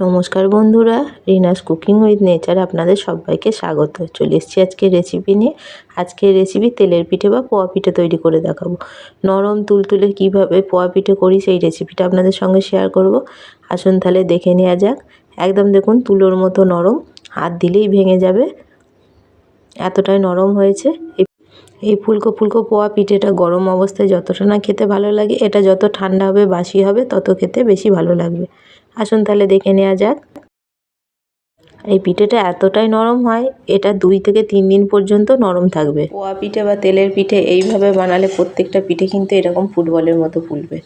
নমস্কার বন্ধুরা, Rina's cooking with nature আপনাদের সবাইকে স্বাগত। চলে এসেছি আজকে রেসিপি নিয়ে। আজকের রেসিপি তেলের পিঠে বা পোয়া পিঠে তৈরি করে দেখাবো। নরম তুলতুলে কীভাবে পোয়া পিঠে করি সেই রেসিপিটা আপনাদের সঙ্গে শেয়ার করব। আসুন তাহলে দেখে নেওয়া যাক। একদম দেখুন, তুলোর মতো নরম, হাত দিলেই ভেঙে যাবে। এতটাই নরম হয়েছে। এই ফুলকো ফুলকো পোয়া পিঠেটা গরম অবস্থায় যতটা না খেতে ভালো লাগে, এটা যত ঠান্ডা হবে, বাসি হবে, তত খেতে বেশি ভালো লাগবে। আসুন তাহলে দেখে নেওয়া যাক। এই পিঠেটা এতটাই নরম হয়, এটা দুই থেকে তিন দিন পর্যন্ত নরম থাকবে। পোয়া পিঠে বা তেলের পিঠে এইভাবে বানালে প্রত্যেকটা পিঠে কিন্তু এরকম ফুটবলের মতো ফুলবে।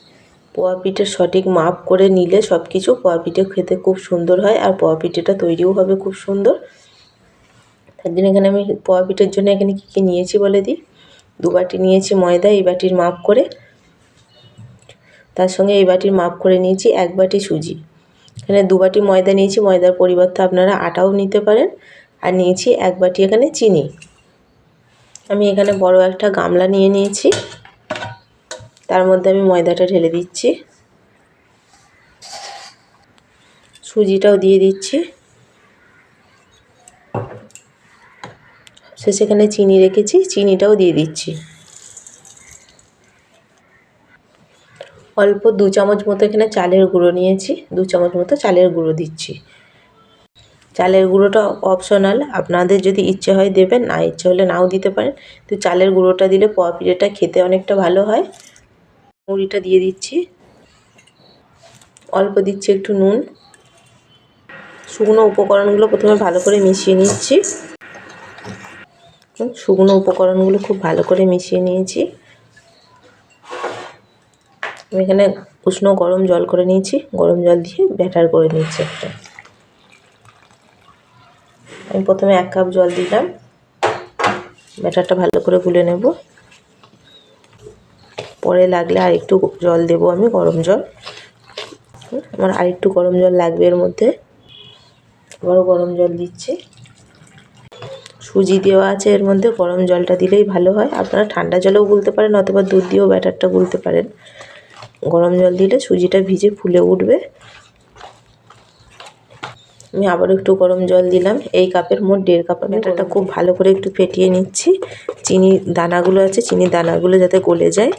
পোয়া পিঠের সঠিক মাপ করে নিলে সব কিছু পোয়া পিঠে খেতে খুব সুন্দর হয় আর পোয়া পিঠেটা তৈরিও হবে খুব সুন্দর। তার জন্য এখানে আমি পোয়া পিঠের জন্য এখানে কী কী নিয়েছি বলে দিই? দু বাটি নিয়েছি ময়দা, এই বাটির মাপ করে, তার সঙ্গে এই বাটির মাপ করে নিয়েছি এক বাটি সুজি। এখানে দু বাটি ময়দা নিয়েছি, ময়দার পরিবর্তে আপনারা আটাও নিতে পারেন। আর নিয়েছি এক বাটি এখানে চিনি। আমি এখানে বড় একটা গামলা নিয়ে নিয়েছি। তার মধ্যে আমি ময়দাটা ঢেলে দিচ্ছি। সুজিটাও দিয়ে দিচ্ছি। সে সেখানে চিনি রেখেছি, চিনিটাও দিয়ে দিচ্ছি। অল্প দু চামচ মতো এখানে চালের গুঁড়ো নিয়েছি, দু চামচ মতো চালের গুঁড়ো দিচ্ছি। চালের গুঁড়োটা অপশনাল আপনাদের যদি ইচ্ছে হয় দেবেন, না ইচ্ছে হলে নাও দিতে পারেন। তো চালের গুঁড়োটা দিলে পোয়া পিঠেটা খেতে অনেকটা ভালো হয়। মুড়িটা দিয়ে দিচ্ছি। অল্প দিচ্ছি একটু নুন। শুকনো উপকরণগুলো প্রথমে ভালো করে মিশিয়ে নিচ্ছি। শুকনো উপকরণগুলো খুব ভালো করে মিশিয়ে নিয়েছি। আমি এখানে উষ্ণ গরম জল করে নিয়েছি। গরম জল দিয়ে ব্যাটার করে নিচ্ছি একটা। আমি প্রথমে এক কাপ জল দিলাম। ব্যাটারটা ভালো করে গুলে নেব। পরে লাগলে আর একটু জল দেব আমি, গরম জল। আমার আর একটু গরম জল লাগবে এর মধ্যে। আবারও গরম জল দিচ্ছি। সুজি দেওয়া আছে এর মধ্যে, গরম জলটা দিলেই ভালো হয়। আপনারা ঠান্ডা জলেও গুলতে পারেন অথবা দুধ দিয়েও ব্যাটারটা গুলতে পারেন। গরম জল দিলে সুজিটা ভিজে ফুলে উঠবে। আমি আবার একটু গরম জল দিলাম। এই কাপের মোট দেড় কাপ। আমি এটা খুব ভালো করে একটু ফেটিয়ে নিচ্ছি। চিনি দানাগুলো আছে, চিনি দানাগুলো যাতে গলে যায়।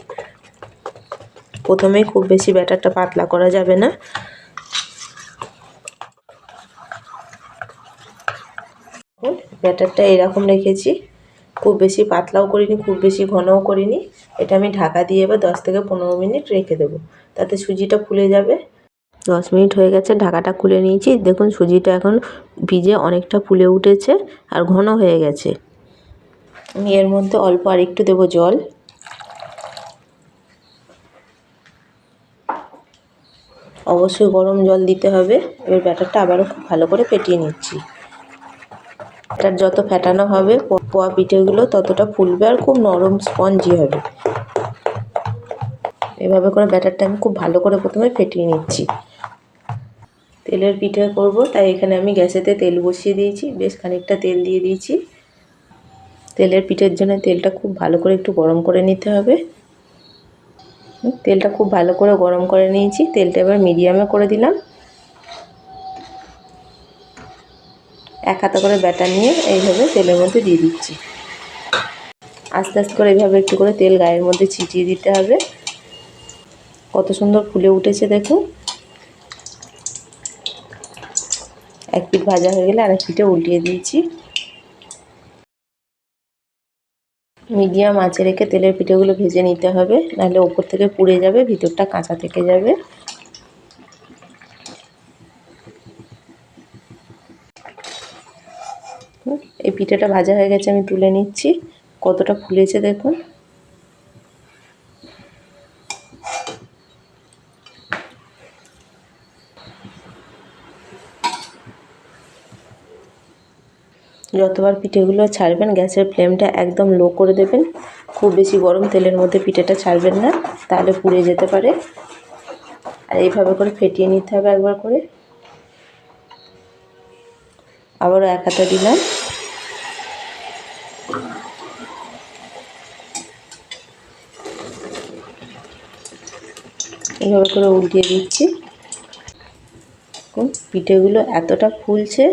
প্রথমেই খুব বেশি ব্যাটারটা পাতলা করা যাবে না। ব্যাটারটা এরকম রেখেছি। খুব বেশি পাতলাও করিনি, খুব বেশি ঘনও করিনি। এটা আমি ঢাকা দিয়ে এবার দশ থেকে পনেরো মিনিট রেখে দেবো। তাতে সুজিটা ফুলে যাবে। দশ মিনিট হয়ে গেছে, ঢাকাটা খুলে নিয়েছি। দেখুন সুজিটা এখন ভিজে অনেকটা ফুলে উঠেছে আর ঘন হয়ে গেছে। আমি এর মধ্যে অল্প আর একটু দেবো জল। অবশ্যই গরম জল দিতে হবে। এবার ব্যাটারটা আবারও খুব ভালো করে ফেটিয়ে নিচ্ছি। ব্যাটার যত ফেটানো হবে পোয়া পিঠেগুলো ততটা ফুলবে আর খুব নরম স্পঞ্জি হবে। এভাবে করে ব্যাটারটা আমি খুব ভালো করে প্রথমে ফেটিয়ে নিচ্ছি। তেলের পিঠে করব, তাই এখানে আমি গ্যাসেতে তেল বসিয়ে দিয়েছি, বেশ খানিকটা তেল দিয়ে দিয়েছি। তেলের পিঠের জন্য তেলটা খুব ভালো করে একটু গরম করে নিতে হবে। তেলটা খুব ভালো করে গরম করে নিয়েছি, তেলটা এবার মিডিয়ামে করে দিলাম। এক হাতা করে ব্যাটার নিয়ে এইভাবে তেলের মধ্যে দিয়ে দিচ্ছি। আস্তে আস্তে করে এইভাবে একটু করে তেল গায়ের মধ্যে ছিটিয়ে দিতে হবে। কত সুন্দর ফুলে উঠেছে দেখুন। এক পিঠ ভাজা হয়ে গেলে আরেক পিঠে উল্টিয়ে দিয়েছি। মিডিয়াম আঁচে রেখে তেলের পিঠেগুলো ভেজে নিতে হবে, নাহলে ওপর থেকে পুড়ে যাবে, ভিতরটা কাঁচা থেকে যাবে। এই পিঠেটা ভাজা হয়ে গেছে, আমি তুলে নিচ্ছি। কতটা ফুলেছে দেখুন। যতবার পিঠেগুলো ছাড়বেন, গ্যাসের ফ্লেমটা একদম লো করে দেবেন। খুব বেশি গরম তেলের মধ্যে পিঠেটা ছাড়বেন না, তাহলে পুড়ে যেতে পারে। আর এইভাবে করে ফেটিয়ে নিতে হবে একবার করে। আবারও এক হাতে দিলাম। এইভাবে করে উল্টিয়ে দিচ্ছি। পিঠেগুলো এতটা ফুলছে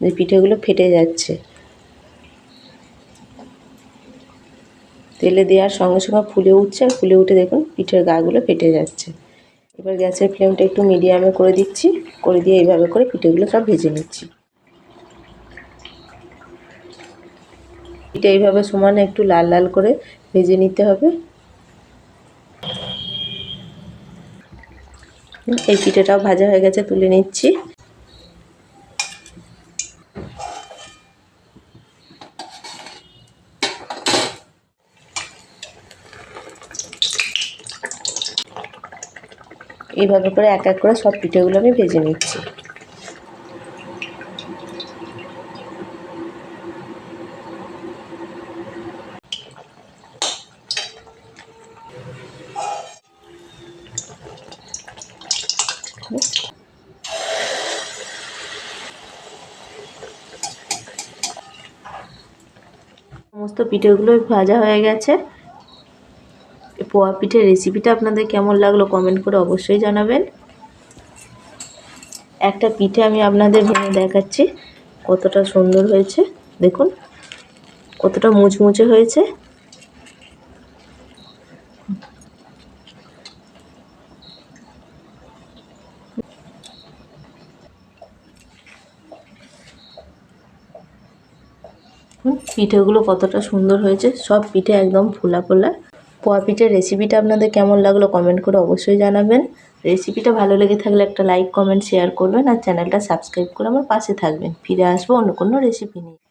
যে পিঠেগুলো ফেটে যাচ্ছে। তেলে দেওয়ার সঙ্গে সঙ্গে ফুলে উঠছে, আর ফুলে উঠে দেখুন পিঠের গাগুলো ফেটে যাচ্ছে। এবার গ্যাসের ফ্লেমটা একটু মিডিয়ামে করে দিচ্ছি, করে দিয়ে এইভাবে করে পিঠেগুলো সব ভেজে নিচ্ছি। পিঠে এইভাবে সমানে একটু লাল লাল করে ভেজে নিতে হবে। এই পিঠেটাও ভাজা হয়ে গেছে, তুলে নিচ্ছি। এইভাবে করে এক এক করে সব পিঠেগুলো আমি ভেজে নিচ্ছি। সমস্ত পিঠেগুলো ভাজা হয়ে গেছে। পোয়া পিঠের রেসিপিটা আপনাদের কেমন লাগল কমেন্ট করে অবশ্যই জানাবেন। একটা পিঠে আমি আপনাদের ভেঙে দেখাচ্ছি, কতটা সুন্দর হয়েছে। দেখুন, কতটা মুচমুচে হয়েছে। পিঠেগুলো কতটা সুন্দর হয়েছে, সব পিঠে একদম ফোলা ফোলা। পোয়া পিঠের রেসিপিটা আপনাদের কেমন লাগল কমেন্ট করে অবশ্যই জানাবেন। রেসিপিটা ভালো লেগে থাকলে একটা লাইক কমেন্ট শেয়ার করবেন আর চ্যানেলটা সাবস্ক্রাইব করে আমার পাশে থাকবেন। ফিরে আসব অন্য কোনো রেসিপি নিয়ে।